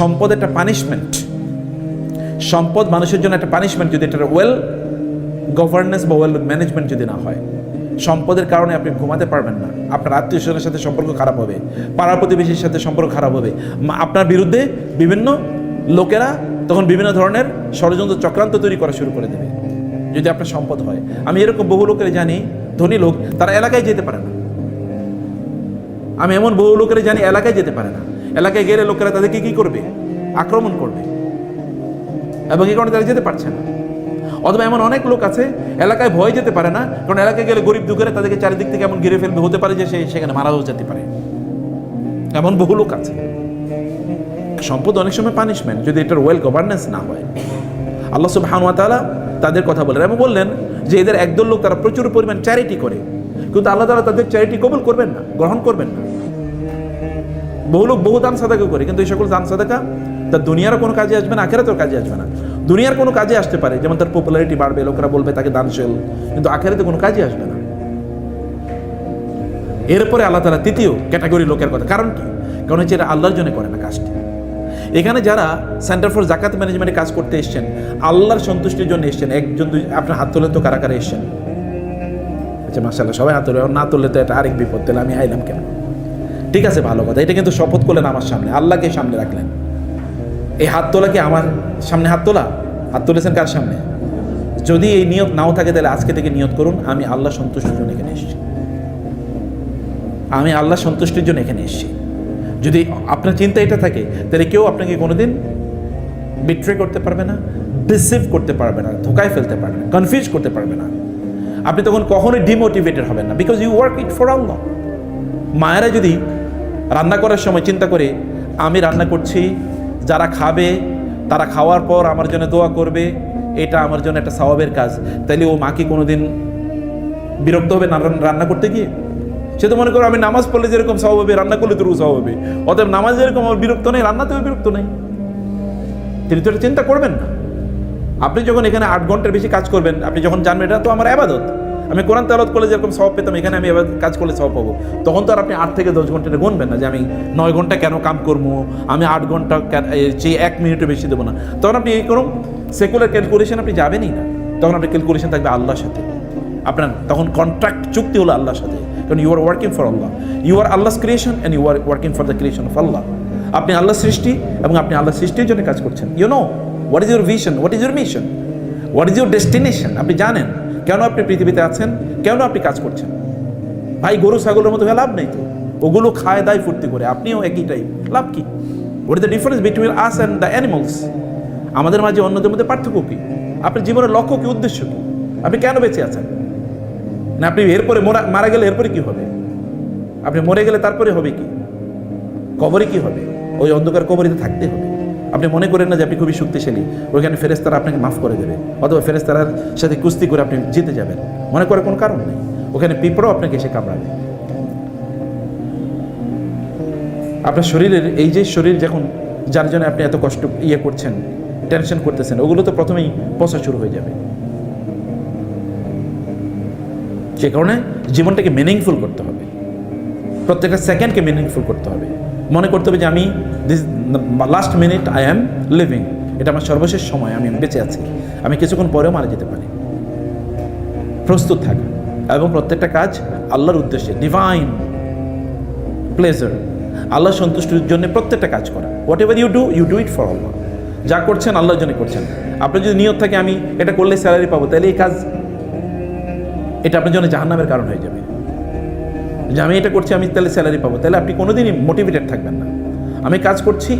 সম্পদ একটা পানিশমেন্ট সম্পদ মানুষের জন্য একটা পানিশমেন্ট যদি এটা ওয়েল গভর্নেন্স বা ওয়েল ম্যানেজমেন্ট যদি না হয়, সম্পদের কারণে আপনি ঘুমাতে পারবেন না। আপনার আত্মীয় স্বজনের সাথে সম্পর্ক খারাপ হবে, পাড়া প্রতিবেশীর সাথে সম্পর্ক খারাপ হবে। আপনার বিরুদ্ধে বিভিন্ন লোকেরা তখন বিভিন্ন ধরনের ষড়যন্ত্র চক্রান্ত তৈরি করা শুরু করে দেবে, যদি আপনার সম্পদ হয়। আমি এরকম বহু লোকের জানি, ধনী লোক, তারা এলাকায় যেতে পারে না। আমি এমন বহু লোকের জানি, এলাকায় যেতে পারে না। এলাকায় গেলে লোকেরা তাদেরকে কি করবে? আক্রমণ করবে। এবং এই কারণে তারা যেতে পারছে না। অথবা এমন অনেক লোক আছে, এলাকায় ভয় যেতে পারে না, কারণ এলাকায় গেলে গরিব দুঃখেরা তাদেরকে চারিদিক থেকে এমন ঘিরে ফেলবে, হতে পারে যে সে সেখানে মারাও যেতে পারে। এমন বহু লোক আছে। সম্পদ অনেক সময় পানিশমেন্ট যদি এটার ওয়েল গভর্নেন্স না হয়। আল্লাহ সুবহান ওয়া তাআলা তাদের কথা বলেন এবং বললেন যে এদের একদল লোক তারা প্রচুর পরিমাণ চ্যারিটি করে। কিন্তু আল্লাহ তাআলা তাদের চ্যারিটি কবুল করবেন না, গ্রহণ করবেন না। বহু লোক বহু দান সাদাকা করে, কিন্তু এই সকল দান সাদাকা তার দুনিয়ারও কোনো কাজে আসবে না, আখেরাতেও কাজে আসবে না। দুনিয়ার কোনো কাজে আসতে পারে, যেমন তার পপুলারিটি বাড়বে, লোকেরা বলবে তাকে দানশীল, কিন্তু আখেরাতে কোনো কাজে আসবে না। এরপরে আল্লাহ তালা তৃতীয় ক্যাটাগরি লোকের কথা, কারণ কি? কারণ হচ্ছে এরা আল্লাহর জন্য করে না কাজটি। এখানে যারা সেন্টার ফর জাকাত ম্যানেজমেন্টে কাজ করতে এসছেন, আল্লাহর সন্তুষ্টির জন্য এসছেন, একজন দুই, আপনার হাত তোলে তো কারা কারা এসছেন। আচ্ছা মাসাল্লাহ সবাই হাত তোলে, না তুললে তো এটা আরেক বিপদ, তাহলে আমি আইলাম কেন? ঠিক আছে, ভালো কথা। এটা কিন্তু শপথ করলেন আমার সামনে। আল্লাহকে সামনে রাখলেন। এই হাত তোলা কি আমার সামনে হাত তোলা? হাত তুলেছেন কার সামনে? যদি এই নিয়ত নাও থাকে, তাহলে আজকে থেকে নিয়ত করুন, আমি আল্লাহ সন্তুষ্টির জন্য এখানে এসেছি। আমি আল্লাহ সন্তুষ্টির জন্য এখানে এসেছি। যদি আপনার চিন্তা এটা থাকে, তাহলে কেউ আপনাকে কোনোদিন বিট্রে করতে পারবে না ডিসিভ করতে পারবে না, ধোকায় ফেলতে পারবে না কনফিউজ করতে পারবে না। আপনি তখন কখনোই ডিমোটিভেটেড হবেন না because you work it for Allah মায়েরা যদি রান্না করার সময় চিন্তা করে, আমি রান্না করছি, যারা খাবে, তারা খাওয়ার পর আমার জন্য দোয়া করবে, এটা আমার জন্য একটা স্বভাবের কাজ। তাইলে ও মাকে কি কোনোদিন বিরক্ত হবে না রান্না করতে গিয়ে? সে তো মনে করো আমি নামাজ পড়লে যেরকম স্বভাব হবে, রান্না করলে তো স্বভাব হবে। অতএব নামাজ যেরকম আমার বিরক্ত নেই, রান্নাতেও বিরক্ত নেই। তিনি তো এটা চিন্তা করবেন না। আপনি যখন এখানে আট ঘণ্টার বেশি কাজ করবেন, আপনি যখন জানবেন এটা তো আমার আবাদত। আমি কোরআন তালাত করলে যেরকম সব পেতাম, এখানে আমি এবার কাজ করলে সব পাবো। তখন তো আর আপনি আট থেকে দশ ঘণ্টা গুনবেন না যে আমি নয় ঘণ্টা কেন কাম করব, আমি আট ঘণ্টা চেয়ে এক মিনিটও বেশি দেবো না। তখন আপনি এই কোনো সেকুলার ক্যালকুলেশন আপনি যাবেনই না। তখন আপনার ক্যালকুলেশন থাকবে আল্লাহর সাথে। আপনার তখন কন্ট্রাক্ট চুক্তি হলো আল্লাহর সাথে। কারণ you are working for Allah you are Allah's creation and you are working for the creation of Allah আপনি আল্লাহ সৃষ্টি এবং আপনি আল্লাহ সৃষ্টির জন্য কাজ করছেন। You know what is your vision what is your mission what is your destination আপনি জানেন। কেন আপনি পৃথিবীতে আছেন? কেন আপনি কাজ করছেন? ভাই, গরু, ছাগলের মতো লাভ নেই তো। ওগুলো খায়, দায়, ফুর্তি করে। আপনিও একই টাইপ লাভ কি? What the difference between us and the animals আমাদের মাঝে অন্যদের মধ্যে পার্থক্য কী? আপনার জীবনের লক্ষ্য কী, উদ্দেশ্য কী? আপনি কেন বেঁচে আছেন? না, আপনি এরপরে মোরা মারা গেলে এরপরে কি হবে? আপনি মরে গেলে তারপরে হবে কি? কবরে কি হবে? ওই অন্ধকার কবরিতে থাকতে হবে। আপনি মনে করেন না যে আপনি খুবই শক্তিশালী? ওইখানে ফেরেস্তারা আপনাকে মাফ করে দেবে। অথবা ফেরেস্তারার সাথে কুস্তি করে আপনি জিতে যাবেন। মনে করার কোনো কারণ নেই। ওখানে পিঁপড়াও আপনাকে এসে কামড়াবে। আপনার শরীরের, এই যে শরীর যখন, যার জন্য আপনি এত কষ্ট ইয়ে করছেন টেনশন করতেছেন, ওগুলো তো প্রথমেই পচা শুরু হয়ে যাবে। সে কারণে জীবনটাকে মিনিংফুল করতে হবে। প্রত্যেকটা সেকেন্ডকে মিনিংফুল করতে হবে। মনে করতে হবে যে আমি this last minute I am living এটা আমার সর্বশেষ সময়, আমি বেঁচে আছি। আমি কিছুক্ষণ পরেও মারা যেতে পারি। প্রস্তুত থাকা। এবং প্রত্যেকটা কাজ আল্লাহর উদ্দেশ্যে ডিভাইন প্লেজার আল্লাহ সন্তুষ্টির জন্য প্রত্যেকটা কাজ করা। Whatever you do you do it for Allah যা করছেন আল্লাহর জন্য করছেন। আপনার যদি নিয়ত থাকে, আমি এটা করলে স্যালারি পাবো, তাহলে এই কাজ, এটা আপনার জন্য জাহান্নামের কারণ হয়ে যাবে। যে আমি এটা করছি, আমি তাহলে স্যালারি পাবো। তাহলে আপনি কোনোদিনই মোটিভেটেড থাকবেন না। আমি কাজ করছি,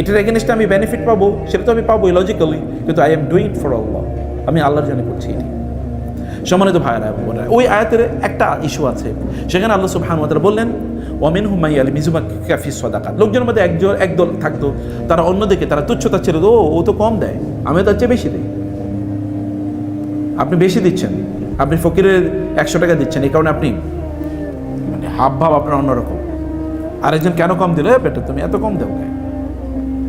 এটার এগেনস্টে আমি বেনিফিট পাবো, সেটা তো আমি পাবো লজিক্যালি কিন্তু I am doing it for Allah আমি আল্লাহর জন্য করছি এটি সম্মানিত ভাইয়েরা বোনেরা, ওই আয়াতের একটা ইস্যু আছে। সেখানে আল্লাহ সুবহান ওয়া বললেন ওয়ামিন হুমাই আলী মিজুমা কাফি সদাকাত। লোকজনের মধ্যে একজন একদল থাকতো, তারা অন্যদিকে, তারা তুচ্ছতা ছেড়ে ও ও তো কম দেয় আমি তার চেয়ে বেশি দিই। আপনি বেশি দিচ্ছেন, আপনি ফকিরের একশো টাকা দিচ্ছেন, এই কারণে আপনি মানে হাব ভাব আপনার অন্যরকম। আরেকজন কেন কম দিল? বেটা, তুমি এত কম কেন?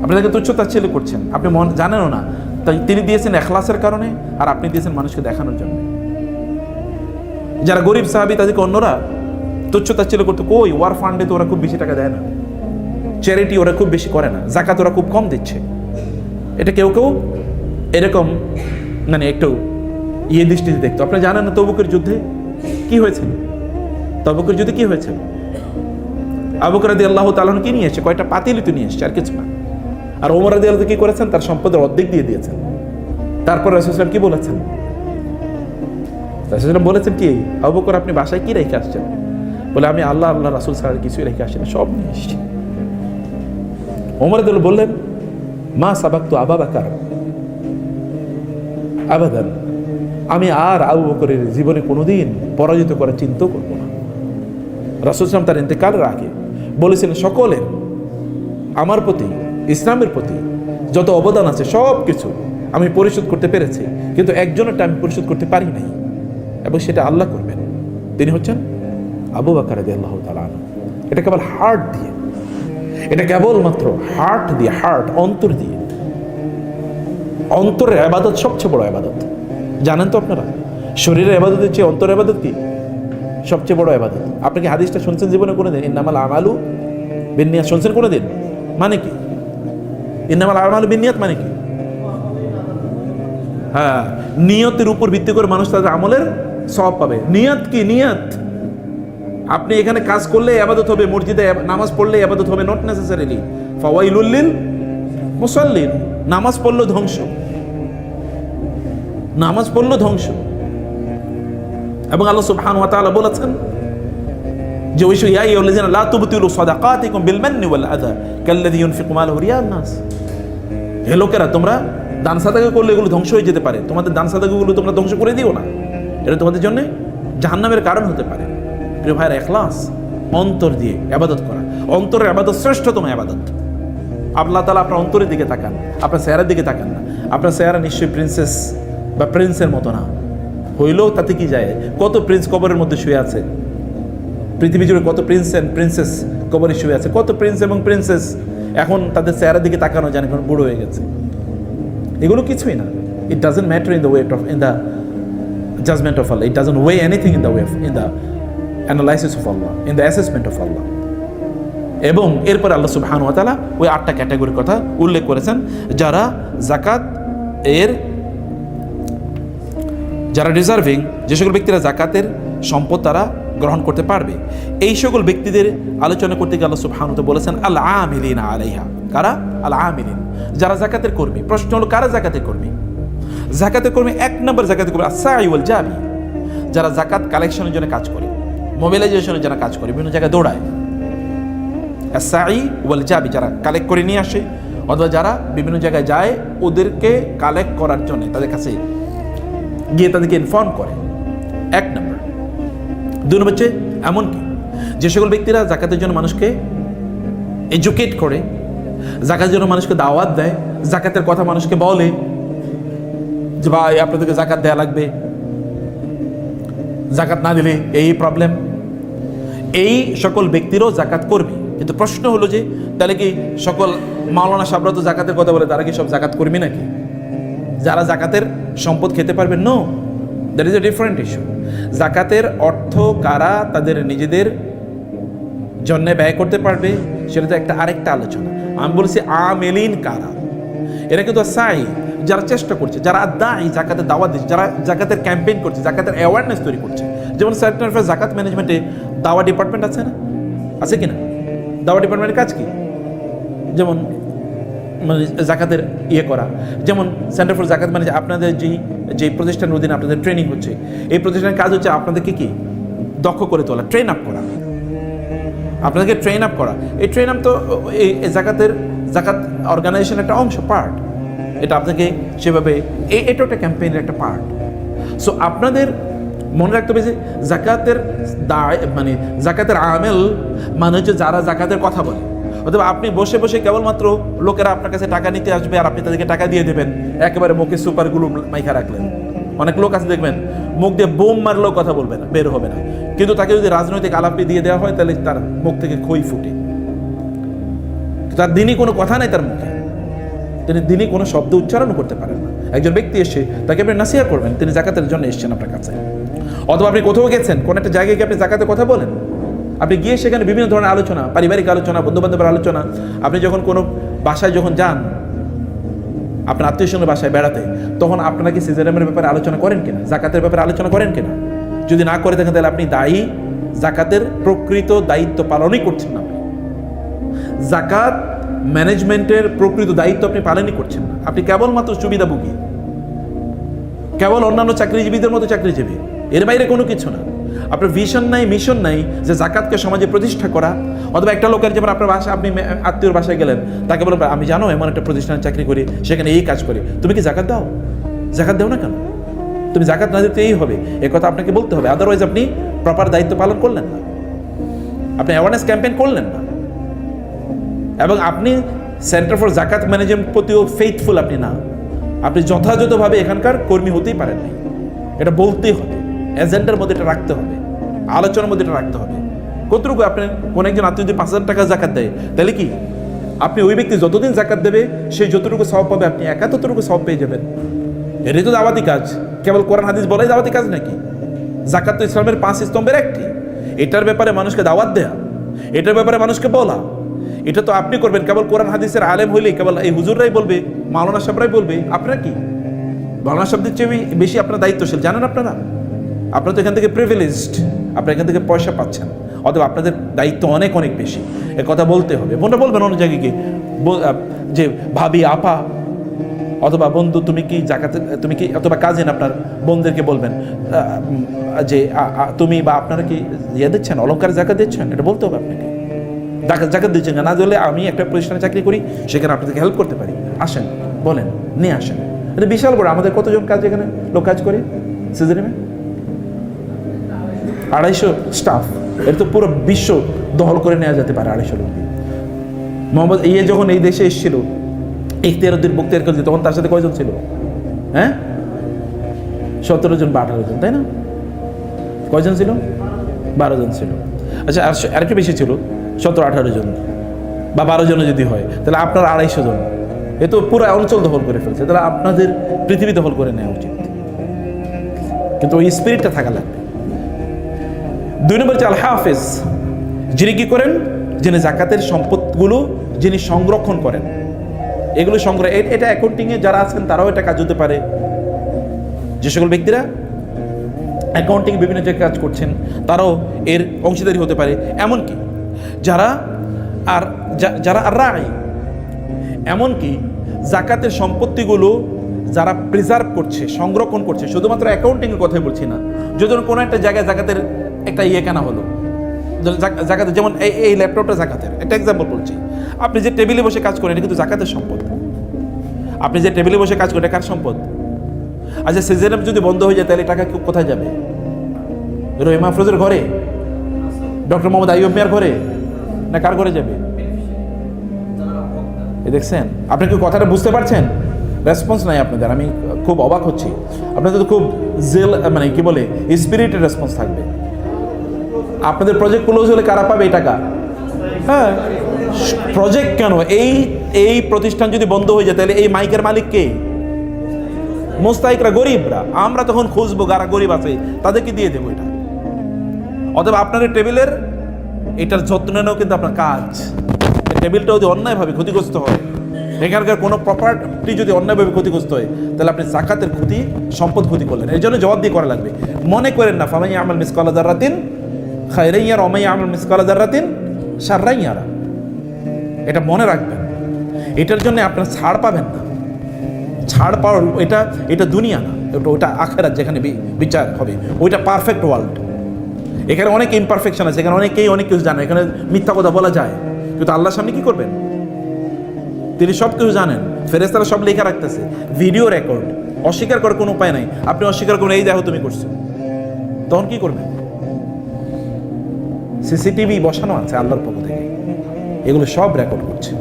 আপনি তাকে তুচ্ছতা ছেলে করছেন। আপনি মন, জানেনও না। তাই তিনি দিয়েছেন এখলাসের কারণে আর আপনি দিয়েছেন মানুষকে দেখানোর জন্য। যারা গরিব সাহাবি, তাদেরকে অন্যরা তুচ্ছতা ছেলে করতে, কই ওয়ার ফান্ডে তো ওরা খুব বেশি টাকা দেয় না। চ্যারিটি ওরা খুব বেশি করে না। জাকাত ওরা খুব কম দিচ্ছে। এটা কেউ কেউ এরকম মানে একটু ইয়ে দৃষ্টিতে দেখতো। আপনি জানেন না তবুকের যুদ্ধে কি হয়েছে? তবুকের যুদ্ধে কি হয়েছে? আবুকরাদি আল্লাহ তালন কি নিয়ে এসে? কয়টা পাতিলি তো নিয়ে এসছে? আর কিছু না। আর ওমর আদি আল্লাহ কি করেছেন? তার সম্পদের অর্ধেক দিয়ে দিয়েছেন। তারপর রসুলাম কি বলেছেন? রসুলাম বলেছেন কি আবুকর আপনি বাসায় কি রেখে আসছেন? বলে, আমি আল্লাহ আল্লাহ, রাসুল ছাড়া কিছুই রেখে আসি না সব নিয়ে এসেছি। ওমর আদি বললেন, মা সাবাক তো আবা বাকার আবাদান। আমি আর আবু বকরের জীবনে কোনোদিন পরাজিত করার চিন্তাও করব না। রাসুল ইসলাম তার ইন্তেকালের আগে বলেছিলেন, সকলের, আমার প্রতি, ইসলামের প্রতি যত অবদান আছে সব কিছু আমি পরিশোধ করতে পেরেছি, কিন্তু একজনেরটা আমি পরিশোধ করতে পারি নাই এবং সেটা আল্লাহ করবেন। তিনি হচ্ছেন আবু বাকার আল্লাহ তালা এটা কেবল হার্ট দিয়ে। এটা কেবলমাত্র হার্ট দিয়ে হার্ট অন্তর দিয়ে। অন্তরের আবাদত সবচেয়ে বড় আবাদত। জানেন তো আপনারা? শরীরের আবাদতের চেয়ে অন্তরের আবাদত কি? সবচেয়ে বড় আবাদত। আপনি কি হাদিসটা শুনছেন জীবনে কোনো দিন ইন্নামাল আমালু বিনিয়াত শুনছেন কোনো দিন মানে কি? ইন্নামাল আমালু বিনিয়াত মানে কি? হ্যাঁ নিয়তের উপর ভিত্তি করে মানুষ তাদের আমলের সব পাবে। নিয়ত কি? নিয়ত। আপনি এখানে কাজ করলে আবাদত হবে, মসজিদে নামাজ পড়লে আবাদত হবে নট নেসেসারিলি ফাওয়াইলুল্লিল মুসাল্লিন। নামাজ পড়ল ধ্বংস। নামাজ পড়ল ধ্বংস। এবং আল্লাহ সুবহানাহু ওয়া তাআলা বলেছেন যে ওই ইয়া আইয়ুহাল্লাযিনা, লা তুবতিলু সাদাকাতিকুম বিল মান্নি ওয়াল আযা, কাল্লাযী ইউনফিকু মালাহু রিয়ান নাস। হে লোকেরা, তোমরা দান সাদাকা করলে এগুলো ধ্বংস হয়ে যেতে পারে। তোমাদের দান সাদাকাগুলো তোমরা ধ্বংস করে দিও না। এটা তোমাদের জন্য জাহান্নামের কারণ হতে পারে। প্রিয় ভাইয়ের এখলাস অন্তর দিয়ে আবাদত করা। অন্তরের আবাদত শ্রেষ্ঠতম আবাদত আল্লাহ তালা আপনার অন্তরের দিকে তাকান, আপনার চেহারার দিকে তাকান না। আপনার চেহারা নিশ্চয়ই প্রিন্সেস বা প্রিন্সের মতো না। হইলেও তাতে কি যায়? কত প্রিন্স কবরের মধ্যে শুয়ে আছে? পৃথিবী জুড়ে কত প্রিন্স অ্যান্ড প্রিন্সেস কবরে শুয়ে আছে? কত প্রিন্স এবং প্রিন্সেস এখন তাদের চেহারার দিকে তাকানো জানে কারণ বুড়ো হয়ে গেছে। এগুলো কিছুই না। It doesn't matter in the weight of in the judgement of Allah it doesn't weigh anything in the way in the analysis of Allah in the assessment of Allah এবং এরপর আল্লাহ সুবহান তাআলা ওই আটটা ক্যাটাগরির কথা উল্লেখ করেছেন, যারা জাকাত এর যারা ডিজার্ভিং যে সকল ব্যক্তিরা জাকাতের সম্পদ তারা গ্রহণ করতে পারবে, এই সকল ব্যক্তিদের আলোচনা করতে গিয়ে আল্লাহ সুবহান বলেছেন আল আমিলিনা আলাইহা। কারা? আল আমিলিন যারা জাকাতের কর্মী। প্রশ্ন হলো, কারা জাকাতের কর্মী? জাকাতের কর্মী এক নম্বর জাকাতের কর্মী আসাই ওয়াল জাবি যারা জাকাত কালেকশনের জন্য কাজ করে মোবিলাইজেশনের জন্য কাজ করে, বিভিন্ন জায়গায় দৌড়ায়। সাই ওয়াল জাবি যারা কালেক্ট করে নিয়ে আসে, অথবা যারা বিভিন্ন জায়গায় যায়, ওদেরকে কালেক্ট করার জন্য তাদের কাছে গিয়ে তাদেরকে ইনফর্ম করে। এক নম্বর দুই নম্বর হচ্ছে এমনকি যে সকল ব্যক্তিরা জাকাতের জন্য মানুষকে এডুকেট করে, জাকাতের জন্য মানুষকে দাওয়াত দেয়, জাকাতের কথা মানুষকে বলে যে, ভাই, আপনাদেরকে জাকাত দেয়া লাগবে। জাকাত না দিলে এই প্রবলেম এই সকল ব্যক্তিরও জাকাত করবে। কিন্তু প্রশ্ন হলো যে, তাহলে কি সকল মাওলানা সাবরা জাকাতের কথা বলে, তারা কি সব জাকাত করবি নাকি? যারা জাকাতের সম্পদ খেতে পারবে no that is a different issue জাকাতের অর্থ কারা তাদের নিজেদের জন্য ব্যয় করতে পারবে? সেটা তো একটা আরেকটা আলোচনা। আমি বলছি আমেলিন কারা? এরা কিন্তু সাই যারা চেষ্টা করছে, যারা দায়ী জাকাতের দাওয়াত দিচ্ছে, যারা জাকাতের ক্যাম্পেইন করছে, জাকাতের অ্যাওয়ারনেস তৈরি করছে। যেমন সেক্টর ফর জাকাত ম্যানেজমেন্টে দাওয়া ডিপার্টমেন্ট আছে না? আছে কি না দাওয়া ডিপার্টমেন্টের কাজ কি? যেমন মানে জাকাতের ইয়ে করা। যেমন সেন্টার ফর জাকাত মানে আপনাদের যেই যে প্রতিষ্ঠানের অধীনে আপনাদের ট্রেনিং হচ্ছে, এই প্রতিষ্ঠানের কাজ হচ্ছে আপনাদেরকে কি? দক্ষ করে তোলা ট্রেন আপ করা। আপনাদেরকে ট্রেন আপ করা। এই ট্রেন আপ তো এই জাকাতের, জাকাত অর্গানাইজেশনের একটা অংশ পার্ট এটা আপনাকে সেভাবে, এই এটাও একটা ক্যাম্পেইনের একটা পার্ট সো আপনাদের মনে রাখতে হবে যে জাকাতের দায় মানে জাকাতের আমেল মানে হচ্ছে যারা জাকাতের কথা বলে। অথবা আপনি বসে বসে কেবলমাত্র লোকেরা আপনার কাছে টাকা নিতে আসবে আর আপনি তাদেরকে টাকা দিয়ে দেবেন, একেবারে মুখে সুপারগুলো মাইখা রাখলেন। অনেক লোক আছে দেখবেন, মুখ দিয়ে বোম মারলেও কথা বলবে না, বের হবে না। কিন্তু তাকে যদি রাজনৈতিক আলাপে দিয়ে দেওয়া হয়, তাহলে তার মুখ থেকে খই ফুটে। তার দিনই কোনো কথা নাই তার মুখে। তিনি দিনই কোনো শব্দ উচ্চারণ করতে পারেন না। একজন ব্যক্তি এসে তাকে আপনি নাসিয়া করবেন, তিনি জাকাতের জন্য এসেছেন আপনার কাছে। অথবা আপনি কোথাও গেছেন, কোনো একটা জায়গায় গিয়ে আপনি জাকাতে কথা বলেন। আপনি গিয়ে সেখানে বিভিন্ন ধরনের আলোচনা, পারিবারিক আলোচনা বন্ধু বান্ধবের আলোচনা, আপনি যখন কোনো বাসায় যখন যান, আপনার আত্মীয় স্বজনের বাসায় বেড়াতে, তখন আপনাকে সিজারামের ব্যাপারে আলোচনা করেন কিনা, জাকাতের ব্যাপারে আলোচনা করেন কিনা? যদি না করে থাকেন, তাহলে আপনি দায়ী, জাকাতের প্রকৃত দায়িত্ব পালনই করছেন না। জাকাত ম্যানেজমেন্টের প্রকৃত দায়িত্ব আপনি পালনই করছেন না। আপনি কেবলমাত্র সুবিধাভোগী। কেবল অন্যান্য চাকরিজীবীদের মতো চাকরিজীবী। এর বাইরে কোনো কিছু না। আপনার ভিশন নাই মিশন নাই যে জাকাতকে সমাজে প্রতিষ্ঠা করা। অথবা একটা লোকের যেমন আপনার বাসা আপনি আত্মীয়র বাসায় গেলেন, তাকে বলবেন, আমি জানো, এমন একটা প্রতিষ্ঠানে চাকরি করি, সেখানে এই কাজ করি। তুমি কি জাকাত দাও? জাকাত দাও না কেন? তুমি জাকাত না দিতে এই হবে। এ কথা আপনাকে বলতে হবে। আদারওয়াইজ আপনি প্রপার দায়িত্ব পালন করলেন না। আপনি অ্যাওয়ারনেস ক্যাম্পেইন করলেন না। এবং আপনি সেন্টার ফর জাকাত ম্যানেজমেন্ট প্রতিও ফেইথফুল আপনি না। আপনি যথাযথভাবে এখানকার কর্মী হতেই পারেন নাই। এটা বলতেই হবে। এজেন্ডার মধ্যে এটা রাখতে হবে, আলোচনার মধ্যে এটা রাখতে হবে। কতটুকু আপনি, কোন একজন আত্মীয় যদি পাঁচ হাজার টাকা জাকাত দেয়, তাহলে কি? আপনি ওই ব্যক্তি যতদিন জাকাত দেবে সেই যতটুকু সব পাবে, আপনি একা ততটুকু সব পেয়ে যাবেন। এটাই তো দাওয়াতি কাজ। কেবল কোরআন, হাদিস বলাই দাওয়াতি কাজ নাকি? জাকাত তো ইসলামের পাঁচ স্তম্ভের একটি। এটার ব্যাপারে মানুষকে দাওয়াত দেয়া, এটার ব্যাপারে মানুষকে বলা। এটা তো আপনি করবেন। কেবল কোরআন, হাদিসের আলেম হইলেই, কেবল এই হুজুররাই বলবে, মাওলানা সাহেবরাই বলবে। আপনারা কি? মাওলানা সাহেবদের চেয়ে বেশি আপনার দায়িত্বশীল। জানেন আপনারা? আপনারা তো এখান থেকে প্রিভিলেজড আপনারা এখান থেকে পয়সা পাচ্ছেন। অথবা আপনাদের দায়িত্ব অনেক অনেক বেশি। এ কথা বলতে হবে। বোনটা বলবেন অন্য জায়গায় কি যে ভাবি, আপা, অথবা বন্ধু, তুমি কি জাকাতে, তুমি কি, অথবা কাজিন আপনার, বোনদেরকে বলবেন যে তুমি বা আপনারা কি ইয়ে দিচ্ছেন অলঙ্কার জাকাত দিচ্ছেন? এটা বলতে হবে আপনাকে। জাকাত জাকাত দিচ্ছেন না দিলে আমি একটা প্রতিষ্ঠানে চাকরি করি, সেখানে আপনাদেরকে হেল্প করতে পারি। আসেন, বলেন, নিয়ে আসেন। এটা বিশাল বড়, আমাদের কতজন কাজ এখানে লোক কাজ করে? সিজারিমে আড়াইশো স্টাফ এটা তো পুরো বিশ্ব দখল করে নেওয়া যেতে পারে আড়াইশো লোক। মোহাম্মদ ইয়ে যখন এই দেশে এসেছিল ইখতিয়ারুদ্দিন মুক্তিয়ার করছে তখন তার সাথে কয়জন ছিল? হ্যাঁ? সতেরো জন বা আঠারো জন, তাই না? কয়জন ছিল? বারো জন ছিল। আচ্ছা আর আরেকটু বেশি ছিল, সতেরো, আঠারো জন বা বারো জনও যদি হয়, তাহলে আপনার আড়াইশো জন, এ তো পুরো অঞ্চল দখল করে ফেলছে, তাহলে আপনাদের পৃথিবী দখল করে নেওয়া উচিত। কিন্তু ওই স্পিরিটটা থাকা লাগবে। দুই নম্বর হচ্ছে আল হাফেজ যিনি কি করেন? যিনি জাকাতের সম্পদগুলো যিনি সংরক্ষণ করেন। এগুলো সংগ্রহ এটা অ্যাকাউন্টিংয়ে যারা আছেন, তারাও এটা কাজ হতে পারে। যে সকল ব্যক্তিরা অ্যাকাউন্টিং বিভিন্ন জায়গায় কাজ করছেন, তারাও এর অংশীদারি হতে পারে। এমনকি যারা আর যারা আর রায়, এমনকি জাকাতের সম্পত্তিগুলো যারা প্রিজার্ভ করছে, সংরক্ষণ করছে, শুধুমাত্র অ্যাকাউন্টিংয়ের কথাই বলছি না। যদি কোনো একটা জায়গায় জাকাতের একটা ইয়ে কেনা হলো। জাক- জাকাতের, যেমন এই এই ল্যাপটপটা জাকাতের। একটা এক্সাম্পল বলছি। আপনি যে টেবিলে বসে কাজ করেন, এটা কিন্তু জাকাতের সম্পদ। আপনি যে টেবিলে বসে কাজ করেন, এটা কার সম্পদ? আচ্ছা সিজেনাম যদি বন্ধ হয়ে যায়, তাহলে টাকা কোথায় যাবে? রহিম আফরোজের ঘরে। ডক্টর মোহাম্মদ আইয়ুব মিয়ার ঘরে। না কার ঘরে যাবে? এ দেখছেন? আপনি কি কথাটা বুঝতে পারছেন? রেসপন্স নাই আপনাদের, আমি খুব অবাক হচ্ছি। আপনাদের তো খুব জেল মানে কি বলে স্পিরিটের রেসপন্স থাকবে। আপনাদের প্রজেক্ট ক্লোজ হলে কারা পাবে এই টাকা? হ্যাঁ। প্রজেক্ট কেন? এই এই প্রতিষ্ঠান যদি বন্ধ হয়ে যায়, তাহলে এই মাইকের মালিক কে? মোস্তাইকরা গরিবরা। আমরা তখন খুঁজবো যারা গরিব আছে, তাদেরকে দিয়ে দেবো এটা। অথবা আপনার টেবিলের, এটার যত্ন নেওয়াও কিন্তু আপনার কাজ। টেবিলটা যদি অন্যায়ভাবে ক্ষতিগ্রস্ত হয়, এখানকার কোনো প্রপার্টি যদি অন্যায়ভাবে ক্ষতিগ্রস্ত হয়, তাহলে আপনি জাকাতের ক্ষতি, সম্পদ ক্ষতি করলেন। এই জন্য জবাব দিয়ে করা লাগবে। মনে করেন না ফামাই আমল মিসকালা জার্রাতিন খাইরাইয়ার অমাই আমল মিসকালা জার্রাতিন সাররাইয়ারা এটা মনে রাখবেন। এটার জন্য আপনার ছাড় পাবেন না। ছাড় পাওয়ার এটা এটা দুনিয়া না। ওটা আখেরাত যেখানে বিচার হবে। ওইটা পারফেক্ট ওয়ার্ল্ড এখানে অনেক ইমপারফেকশন আছে। এখানে অনেকেই অনেক কিছু জানে। এখানে মিথ্যা কথা বলা যায়। কিন্তু আল্লাহর সামনে কি করবেন? তিনি সব কিছু জানেন। ফেরেস্তারা সব লেখা রাখতেছে। ভিডিও রেকর্ড অস্বীকার করার কোনো উপায় নাই। আপনি অস্বীকার করবেন এই দেখো তুমি করছ। তখন কি করবেন? সিসিটিভি বসানো আছে আল্লাহর পক্ষ থেকে। এগুলো সব রেকর্ড করছে।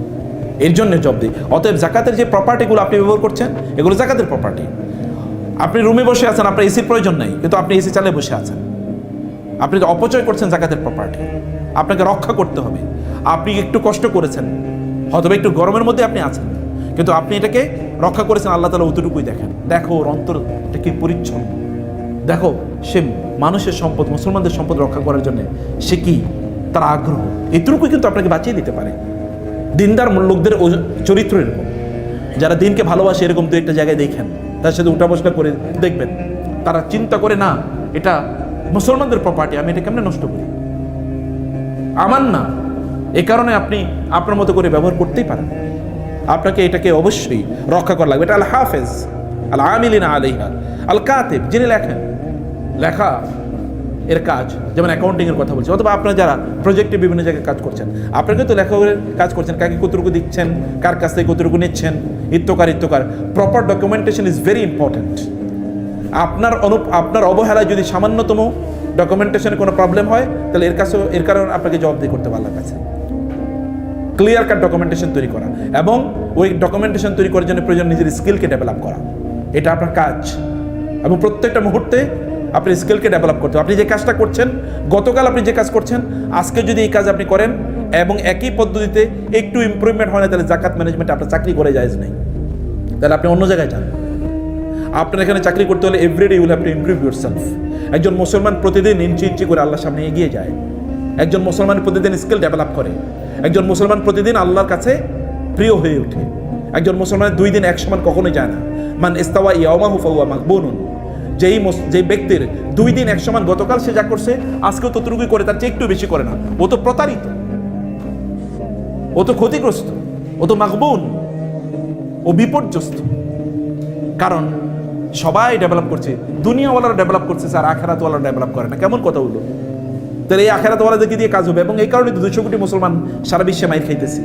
এর জন্য দিই। অতএব জাকাতের যে প্রপার্টিগুলো আপনি ব্যবহার করছেন, এগুলো জাকাতের প্রপার্টি আপনি রুমে বসে আছেন, আপনার এসির প্রয়োজন নাই, কিন্তু আপনি এসি চালিয়ে বসে আছেন। আপনি অপচয় করছেন জাকাতের প্রপার্টি আপনাকে রক্ষা করতে হবে। আপনি একটু কষ্ট করেছেন হয়তো একটু গরমের মধ্যে আপনি আছেন, কিন্তু আপনি এটাকে রক্ষা করেছেন, আল্লাহ তালা অতটুকুই দেখেন। দেখো ওর অন্তর, এটা কি পরিচ্ছন্ন। দেখো, সে মানুষের সম্পদ, মুসলমানদের সম্পদ রক্ষা করার জন্য সে কি তার আগ্রহ? এটুকুই কিন্তু আপনাকে বাঁচিয়ে দিতে পারে। দিনদার লোকদের চরিত্র এরকম। যারা দিনকে ভালোবাসে, এরকম দু একটা জায়গায় দেখেন, তার সাথে উঠা বসা করে দেখবেন। তারা চিন্তা করে, না, এটা মুসলমানদের প্রপার্টি আমি এটা কেমনে নষ্ট করি? আমার না, এ কারণে আপনি আপনার মতো করে ব্যবহার করতেই পারেন। আপনাকে এটাকে অবশ্যই রক্ষা করা লাগবে। এটা আল হাফেজ আল আমিলিনা আলিহা আল কাতেব যিনি লেখেন লেখা এর কাজ, যেমন অ্যাকাউন্টিংয়ের কথা বলছি, অথবা আপনারা যারা প্রজেক্টে বিভিন্ন জায়গায় কাজ করছেন আপনাকে তো লেখকের কাজ করছেন, কাকে কতটুকু দিচ্ছেন, কার কাছ থেকে কতটুকু নিচ্ছেন, ইত্যকার ইত্যকার। Proper documentation is very important আপনার অনু, আপনার অবহেলায় যদি সামান্যতম ডকুমেন্টেশনে কোনো প্রবলেম হয়, তাহলে এর কাছে এর কারণে আপনাকে জবাবদিহি করতে পারলার কাছে। ক্লিয়ার কাট ডকুমেন্টেশন তৈরি করা এবং ওই ডকুমেন্টেশন তৈরি করার জন্য প্রয়োজন নিজের স্কিলকে ডেভেলপ করা। এটা আপনার কাজ। এবং প্রত্যেকটা মুহূর্তে আপনি স্কিলকে ডেভেলপ করতে হবে। আপনি যে কাজটা করছেন, গতকাল আপনি যে কাজ করছেন, আজকে যদি এই কাজ আপনি করেন এবং একই পদ্ধতিতে একটু ইমপ্রুভমেন্ট হয় না, তাহলে জাকাত ম্যানেজমেন্ট আপনার চাকরি করে যায় নেই। তাহলে আপনি অন্য জায়গায় যান। আপনার এখানে চাকরি করতে হলে every day you'll have to improve yourself একজন মুসলমান প্রতিদিন ইঞ্চি ইঞ্চি করে আল্লাহর সামনে এগিয়ে যায়। একজন মুসলমান প্রতিদিন স্কিল ডেভেলপ করে। একজন মুসলমান প্রতিদিন আল্লাহর কাছে প্রিয় হয়ে ওঠে। একজন মুসলমান দুই দিন এক সমান কখনোই যায় না। মান ইস্তাওয়া ইয়ামা হুফাউয়া মাকবুনুন যেই যেই ব্যক্তির দুই দিন এক সমান গতকাল সে যা করছে, আজকেও ততটুকুই করে, তার চেয়ে একটু বেশি করে না। ও তো প্রতারিত। ও তো ক্ষতিগ্রস্ত। ও তো মাকবুন ও বিপর্যস্ত। কারণ সবাই ডেভেলপ করছে। দুনিয়াওয়ালারা ডেভেলপ করছে, স্যার, আখেরাতওয়ালারা ডেভেলপ করে না। কেমন কথা হলো তাহলে এই আখেরাতওয়ালাদেরকে দিয়ে কাজ হবে? এবং এই কারণে দুশো কোটি মুসলমান সারা বিশ্বে মাইর খাইতেছে।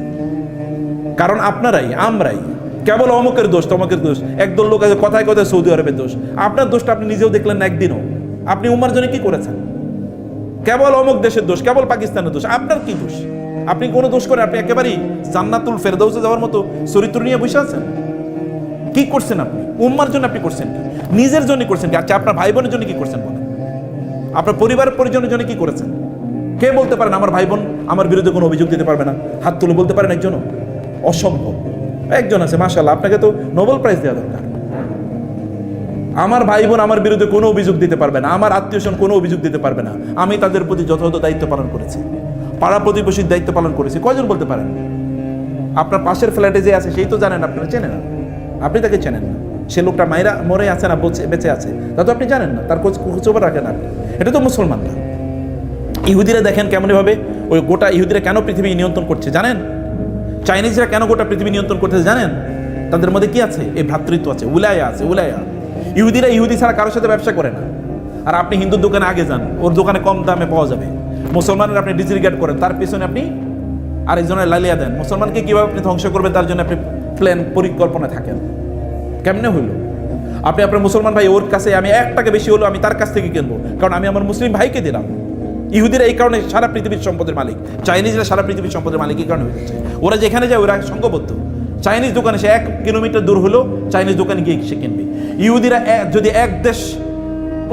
কারণ আপনারাই, আমরাই কেবল অমুকের দোষ, তমকের দোষ। একদল লোক আছে, কথায় কথায় সৌদি আরবের দোষ। আপনার দোষটা আপনি নিজেও দেখলেন না একদিনও। আপনি উমার জন্য কি করেছেন? কেবল অমুক দেশের দোষ, কেবল পাকিস্তানের দোষ। আপনার কি দোষ? আপনি কোনো দোষ করে আপনি একেবারেই জান্নাতুল ফেরদৌসে যাওয়ার মতো চরিত্র নিয়ে বসে আছেন? কি করছেন আপনি? উম্মার জন্য আপনি করছেন কি? নিজের জন্য করছেন কি? আচ্ছা আপনার ভাই বোনের জন্য কি করছেন বলেন? আপনার পরিবারের পরিজনের জন্য কি করেছেন? কে বলতে পারেন, আমার ভাই বোন আমার বিরুদ্ধে কোনো অভিযোগ দিতে পারবে না? হাত তুলে বলতে পারেন একজনও? অসম্ভব। একজন আছে মাশাল্লাহ আপনাকে তো নোবেল প্রাইজ দেওয়া দরকার। আমার ভাই বোন আমার বিরুদ্ধে কোনো অভিযোগ দিতে পারবে না, আমার আত্মীয় স্বজন কোনো অভিযোগ দিতে পারবে না। আমি তাদের প্রতি যথাযথ দায়িত্ব পালন করেছি, পাড়া প্রতিবেশীর দায়িত্ব পালন করেছি। কয়জন বলতে পারেন? আপনার পাশের ফ্ল্যাটে যে আছে, সেই তো জানেন, আপনারা চেনেন না। আপনি তাকে চেনেন না। সে লোকটা মায়েরা মরে আছে না বেঁচে আছে। তা তো আপনি জানেন না, তার খোঁজ খোঁজখবর রাখেন আপনি। এটা তো মুসলমানরা। ইহুদিরা দেখেন কেমনভাবে ওই গোটা ইহুদিরা কেন পৃথিবী নিয়ন্ত্রণ করছে, জানেন? চাইনিজরা কেন গোটা পৃথিবী নিয়ন্ত্রণ করতেছে জানেন? তাদের মধ্যে কি আছে? এই ভ্রাতৃত্ব আছে, উলায়া আছে, উলায়া। ইহুদিরা ইহুদি ছাড়া কারোর সাথে ব্যবসা করে না। আর আপনি হিন্দুর দোকানে আগে যান, ওর দোকানে কম দামে পাওয়া যাবে। মুসলমানের আপনি ডিসরিগার্ড করেন, তার পিছনে আপনি আরেকজনের লালিয়া দেন। মুসলমানকে কীভাবে আপনি ধ্বংস করবেন, তার জন্য আপনি প্ল্যান পরিকল্পনা থাকেন। কেমনে হইল? আপনি আপনার মুসলমান ভাই, ওর কাছে আমি এক টাকা বেশি হলো আমি তার কাছ থেকে কিনবো। কারণ আমি আমার মুসলিম ভাইকে দিলাম। ইহুদিরা এই কারণে সারা পৃথিবীর সম্পদের মালিক, চাইনিজরা সারা পৃথিবীর সম্পদের মালিক এই কারণে হয়ে যাচ্ছে ওরা যেখানে যায়, ওরা সঙ্গবদ্ধ। চাইনিজ দোকানে সে এক কিলোমিটার দূর হলো, চাইনিজ দোকানে গিয়ে সে কিনবে। ইহুদিরা যদি এক দেশ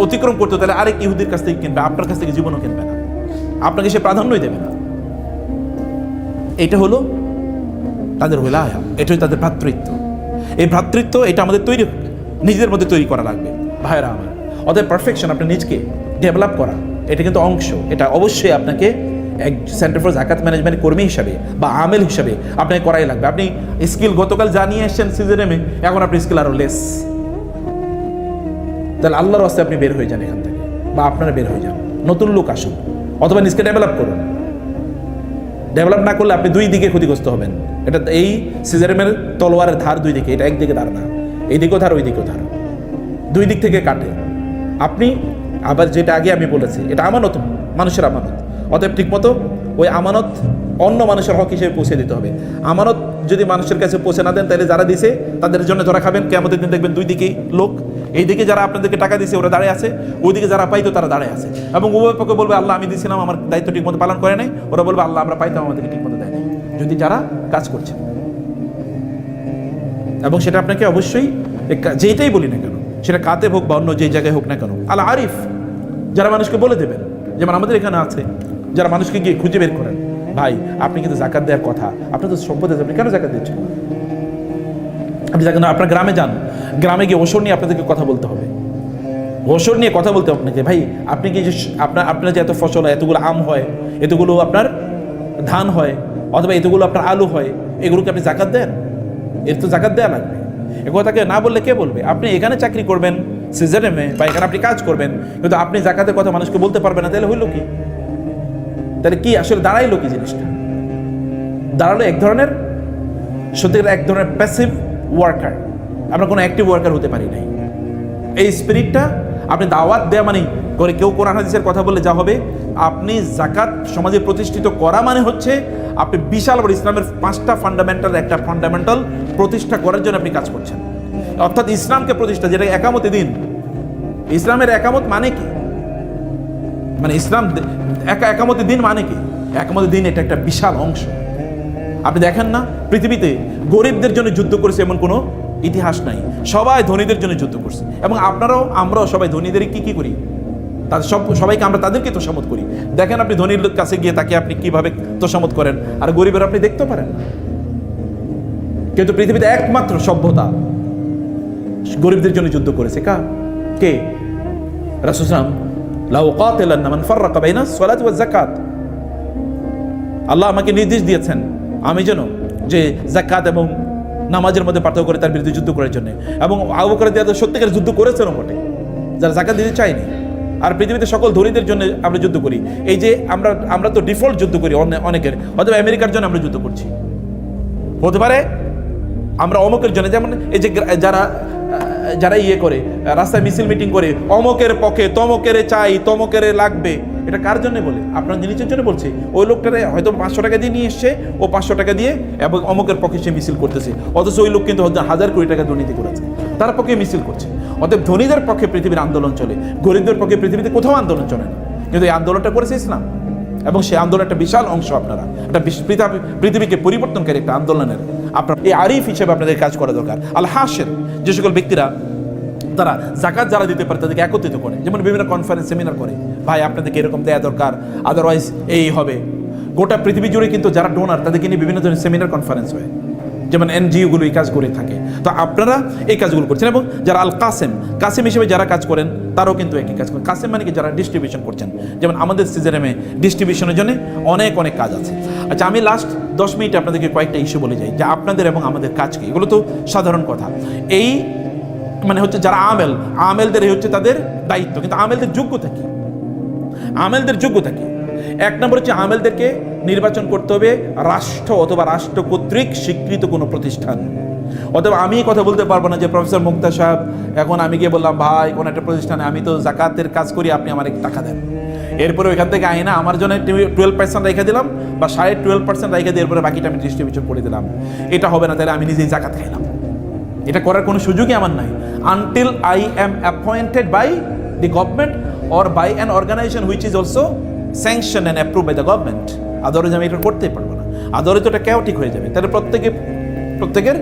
অতিক্রম করতো, তাহলে আরেক ইহুদির কাছ থেকে কিনবে, আপনার কাছ থেকে জীবনও কিনবে না। আপনাকে সে প্রাধান্যই দেবে না। এটা হলো তাদের ওলায়া এটাই তাদের ভ্রাতৃত্ব। এই ভ্রাতৃত্ব, এটা আমাদের তৈরি নিজেদের মধ্যে তৈরি করা লাগবে। ভাইরা আমার, অতএব পারফেকশন আপনার নিজকে ডেভেলপ করা। এটা কিন্তু অংশ। এটা অবশ্যই আপনাকে এক সেন্টার ফর জাকাত ম্যানেজমেন্ট কর্মী হিসাবে বা আমেল হিসাবে আপনাকে করাই লাগবে। আপনি স্কিল গতকাল জানিয়ে এসছেন সিজনেমে এখন আপনি স্কিল আরও লেস তাহলে আল্লাহর রাস্তায় আপনি বের হয়ে যান এখান থেকে বা আপনারা বের হয়ে যান। নতুন লোক আসুন। অথবা নিজকে ডেভেলপ করুন। ডেভেলপ না করলে আপনি দুই দিকে ক্ষতিগ্রস্ত হবেন। এটা এই সিজারেমের তলোয়ারের ধার দুই দিকে, এটা একদিকে ধার না। এই দিকেও ধার ওই দিকেও ধার। দুই দিক থেকে কাটে। আপনি আবার যেটা আগে আমি বলেছি, এটা আমানত, মানুষের আমানত। অতএব ঠিকমতো ওই আমানত অন্য মানুষের হক হিসেবে পৌঁছে দিতে হবে। আমানত যদি মানুষের কাছে পৌঁছে না দেন, তাহলে যারা দিছে, তাদের জন্য ধরা খাবেন। কেমন দিন দেখবেন দুই দিকেই লোক। এইদিকে যারা আপনাদেরকে টাকা দিছে, ওরা দাঁড়িয়ে আছে। ওইদিকে যারা পাইতো, তারা দাঁড়িয়ে আছে। এবং উভয় পক্ষে বলবে, আল্লাহ, আমি দিছিলাম, আমার দায়িত্ব ঠিকমতো পালন করে নাই। ওরা বলবে, আল্লাহ, আমরা পাইতাম, আমাদেরকে ঠিকমতো দেয় নাই। যদি যারা কাজ করছে। এবং সেটা আপনাকে অবশ্যই যেইটাই বলি না কেন সেটা কাতে হোক বা অন্য যেই জায়গায় হোক না কেন। আল আরিফ, যারা মানুষকে বলে দেবেন, যেমন আমাদের এখানে আছে, যারা মানুষকে গিয়ে খুঁজে বের করেন, ভাই, আপনি কিন্তু জাকাত দেওয়ার কথা আপনার তো সম্পদ আছে আপনি কেন জাকাত দিচ্ছেন? আপনি জাকাত আপনার গ্রামে যান, গ্রামে গিয়ে ওসর নিয়ে আপনাদেরকে কথা বলতে হবে। ওষুধ নিয়ে কথা বলতে আপনাকে, ভাই, আপনি কি যে আপনার আপনার যে এত ফসল হয়, এতগুলো আম হয়, এতগুলো আপনার ধান হয়, অথবা এতগুলো আপনার আলু হয়, এগুলোকে আপনি জাকাত দেন? এর তো জাকাত দেওয়া লাগবে। এ কথাকে না বললে কে বলবে? আপনি এখানে চাকরি করবেন সিজারেমে বা এখানে আপনি কাজ করবেন, কিন্তু আপনি জাকাতের কথা মানুষকে বলতে পারবেন না, তাহলে হইল কি? তাহলে কি আসলে দাঁড়াইলো কি জিনিসটা? দাঁড়াল এক ধরনের, সত্যিকার এক ধরনের প্যাসিভ ওয়ার্কার আমরা কোনো অ্যাক্টিভ ওয়ার্কার হতে পারি নাই। এই স্পিরিটটা আপনি দাওয়াত দেয়া মানে করে কেউ কোরআন হাদিসের কথা বললে যা হবে, আপনি জাকাত সমাজে প্রতিষ্ঠিত করা মানে হচ্ছে আপনি বিশাল বড় ইসলামের পাঁচটা ফান্ডামেন্টাল একটা ফান্ডামেন্টাল প্রতিষ্ঠা করার জন্য আপনি কাজ করছেন। অর্থাৎ ইসলামকে প্রতিষ্ঠা, যেটা একামতে দিন ইসলামের একামত মানে কি? মানে ইসলাম একা একামতে দিন মানে কি? একামতে দিন এটা একটা বিশাল অংশ। আপনি দেখেন না, পৃথিবীতে গরিবদের জন্য যুদ্ধ করেছে এমন কোনো ইতিহাস নাই। সবাই ধনীদের জন্য যুদ্ধ করছে। এবং আপনারাও, আমরাও সবাই ধনীদের কি কি করি? তাদের সব সবাইকে আমরা তাদেরকে তোষামত করি। দেখেন আপনি ধনীর লোক কাছে গিয়ে তাকে আপনি কীভাবে তোষামত করেন। আর গরিবের আপনি দেখতে পারেন। কিন্তু পৃথিবীতে একমাত্র সভ্যতা গরিবদের জন্য যুদ্ধ করেছে। কা কে? যাকাত। আল্লাহ আমাকে নির্দেশ দিয়েছেন, আমি যেন যে জাকাত এবং নামাজের মধ্যে পার্থক্য করে তার বিরুদ্ধে যুদ্ধ করার জন্য। এবং আবু করে সত্যিকার যুদ্ধ করেছেন বটে। যারা জাকাত দিতে চায়নি আর পৃথিবীতে সকল ধনীদের জন্য আমরা যুদ্ধ করি। এই যে আমরা আমরা তো ডিফল্ট যুদ্ধ করি অনে- অনেকের। অথবা আমেরিকার জন্য আমরা যুদ্ধ করছি। হতে পারে আমরা অমুকের জন্য, যেমন এই যে যারা যারা ইয়ে করে, রাস্তায় মিছিল মিটিং করে, অমকের পক্ষে তমকের চাই, তমকের লাগবে। এটা কার জন্য বলে? আপনার জিনিসের জন্য বলছে। ওই লোকটারে হয়তো পাঁচশো টাকা দিয়ে নিয়ে এসছে, ও পাঁচশো টাকা দিয়ে এবং অমকের পক্ষে সে মিছিল করতেছে। অথচ ওই লোক কিন্তু হাজার কোটি টাকা দুর্নীতি করেছে। তার পক্ষে মিছিল করছে। অতএব ধনীদের পক্ষে পৃথিবীর আন্দোলন চলে, গরিবদের পক্ষে পৃথিবীতে কোথাও আন্দোলন চলে না। কিন্তু এই আন্দোলনটা করেছে ইসলাম। এবং সেই আন্দোলন একটা বিশাল অংশ আপনারা, একটা পৃথিবীকে পরিবর্তনকারী একটা আন্দোলনের আপনার এই আরিফ হিসেবে আপনাদের কাজ করা দরকার। আল হাসের যে সকল ব্যক্তিরা, তারা জাকাত যারা দিতে পারে তাদেরকে একত্রিত করে। যেমন বিভিন্ন কনফারেন্স সেমিনার করে। ভাই, আপনাদেরকে এরকম দেওয়া দরকার আদারওয়াইজ এই হবে। গোটা পৃথিবী জুড়ে কিন্তু যারা ডোনার তাদেরকে নিয়ে বিভিন্ন ধরনের সেমিনার কনফারেন্স হয়। যেমন এনজিওগুলো এই কাজ করে থাকে। তো আপনারা এই কাজগুলো করছেন এবং যারা আল কাসেম কাসেম হিসেবে যারা কাজ করেন, তারাও কিন্তু একই কাজ করেন। কাসেম মানে কি? যারা ডিস্ট্রিবিউশন করছেন। যেমন আমাদের সিজনেমে ডিস্ট্রিবিউশনের জন্য অনেক অনেক কাজ আছে। আচ্ছা আমি লাস্ট দশ মিনিটে আপনাদেরকে কয়েকটা ইস্যু বলে যাই। যে আপনাদের এবং আমাদের কাজ কি এগুলো তো সাধারণ কথা। এই মানে হচ্ছে যারা আমেল, আমেলদের হচ্ছে তাদের দায়িত্ব। কিন্তু আমেলদের যোগ্যতা কি? আমেলদের যোগ্যতা কি? এক নম্বর হচ্ছে আমেলদেরকে নির্বাচন করতে হবে রাষ্ট্র অথবা রাষ্ট্র কর্তৃক স্বীকৃত কোনো প্রতিষ্ঠান। অথবা আমি কথা বলতে পারব না যে প্রফেসর মুক্তা সাহেব, এখন আমি গিয়ে বললাম, ভাই, কোন একটা প্রতিষ্ঠানে আমি তো জাকাতের কাজ করি, আপনি আমার টাকা দেন। এরপরে ওইখান থেকে আইনা আমার জন্য টুয়েলভ পার্সেন্ট রেখে দিলাম বা সাড়ে টুয়েলভ পার্সেন্ট রেখে দিয়ে এরপরে বাকিটা আমি ডিস্ট্রিবিউশন করে দিলাম। এটা হবে না, তাহলে আমি নিজেই জাকাত খাইলাম। এটা করার কোনো সুযোগই আমার নাই। Until I am appointed by the government or by an organisation which is also sanction and approve by the government otherwise আমি এটা করতেই পারব না। আদারওয়াইজ ওটা ঠিক হয়ে যাবে। তাহলে প্রত্যেকে, প্রত্যেকের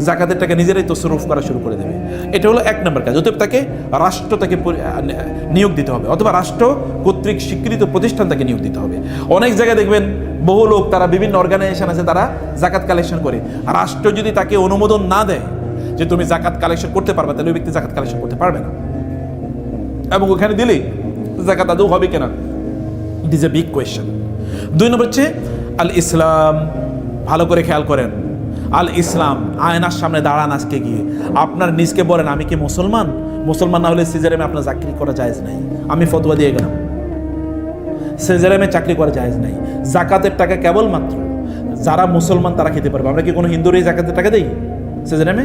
জাকাতের টাকা নিজেরাই তসরুফ করা শুরু করে দেবে। এটা হলো এক নম্বর কাজ। অতএব তাকে রাষ্ট্র তাকে নিয়োগ দিতে হবে। অথবা রাষ্ট্র কর্তৃক স্বীকৃত প্রতিষ্ঠান তাকে নিয়োগ দিতে হবে। অনেক জায়গায় দেখবেন বহু লোক তারা বিভিন্ন অর্গানাইজেশন আছে, তারা জাকাত কালেকশন করে। রাষ্ট্র যদি তাকে অনুমোদন না দেয় যে তুমি জাকাত কালেকশন করতে পারবে, তাহলে ওই ব্যক্তি জাকাত কালেকশন করতে পারবে না। এবং ওখানে দিলেই জাকাত আদৌ হবে কিনা? It is a big question দুই নম্বর হচ্ছে আল ইসলাম ভালো করে খেয়াল করেন। আল ইসলাম আয়নার সামনে দাঁড়ান আজকে গিয়ে। আপনার নিজকে বলেন, আমি কি মুসলমান? মুসলমান না হলে সিজারেমে আপনার চাকরি করা জায়েজ নাই। আমি ফতোয়া দিয়ে গেলাম। সিজারেমে চাকরি করা জায়েজ নাই। জাকাতের টাকা কেবলমাত্র। যারা মুসলমান তারা খেতে পারবে। আমরা কি কোনো হিন্দুর এই জাকাতের টাকা দেই? সিজারেমে?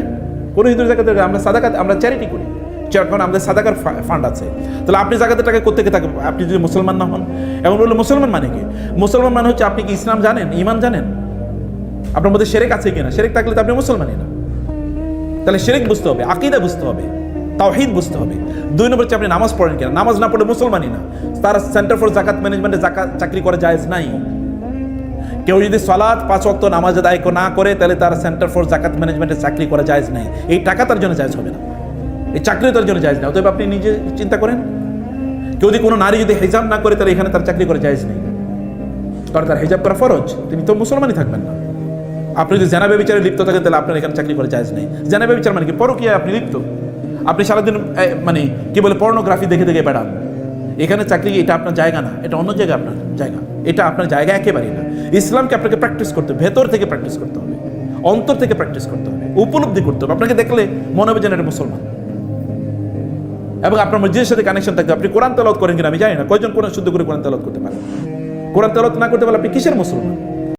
কোনো হিন্দুর জাকাতের আমরা সাদাকাত, আমরা চ্যারিটি করি। কারণ আমাদের সাদাকার ফান্ড আছে। তাহলে আপনি জাকাতের টাকা কোথেকে থাকে? আপনি যদি মুসলমান না হন। এখন বলল, মুসলমান মানে কি? মুসলমান মানে হচ্ছে, আপনি কি ইসলাম জানেন? ইমান জানেন? আপনার মধ্যে সেরেক আছে কিনা? সেরেক থাকলে তো আপনি মুসলমানই না। তাহলে শিরিক বুঝতে হবে, আকিদা বুঝতে হবে, তাওহিদ বুঝতে হবে। দুই নম্বর হচ্ছে, আপনি নামাজ পড়েন কিনা? নামাজ না পড়লে মুসলমানই না। তার সেন্টার ফর জাকাত ম্যানেজমেন্টে জাকাত চাকরি করা জায়েজ নাই। কেউ যদি সালাদ পাঁচ ওয়াক্ত নামাজ আদায় না করে, তাহলে তার সেন্টার ফর জাকাত ম্যানেজমেন্টে চাকরি করা জায়েজ নাই। এই টাকা তার জন্য জায়েজ হবে না। এই চাকরি তার জন্য জায়েজ না অতএব আপনি নিজে চিন্তা করেন, কেউ যদি কোনো নারী যদি হেজাব না করে, তাহলে এখানে তার চাকরি করে জায়েজ নেই। কারণ তার হেজাব করা ফরজ, তিনি তো মুসলমানই থাকবেন না। আপনি যদি জানাবে বিচারে লিপ্ত থাকেন, তাহলে আপনার এখানে চাকরি করে জায়েজ নেই। জানাবে বিচার মানে কি? পরকীয়া আপনি লিপ্ত। আপনি সারাদিন মানে কি বলে পর্নোগ্রাফি দেখে দেখে বেড়ান। এখানে চাকরি, এটা আপনার জায়গা না, এটা অন্য জায়গা আপনার জায়গা। এটা আপনার জায়গা একেবারেই না। ইসলামকে আপনাকে প্র্যাকটিস করতে হবে, ভেতর থেকে প্র্যাকটিস করতে হবে, অন্তর থেকে প্র্যাকটিস করতে হবে, উপলব্ধি করতে হবে। আপনাকে দেখলে মনে হবে যেন এটা মুসলমান। এবং আপনার মসজিদের সাথে কানেকশন থাকবে, আপনি কোরআন তালত করেন কিনা আমি জানি না। কয়জন কোরআন শুদ্ধ করে কোরআন তালত করতে পারেন কোরআন তালত না করতে পারলে আপনি কিসের মুসলমান?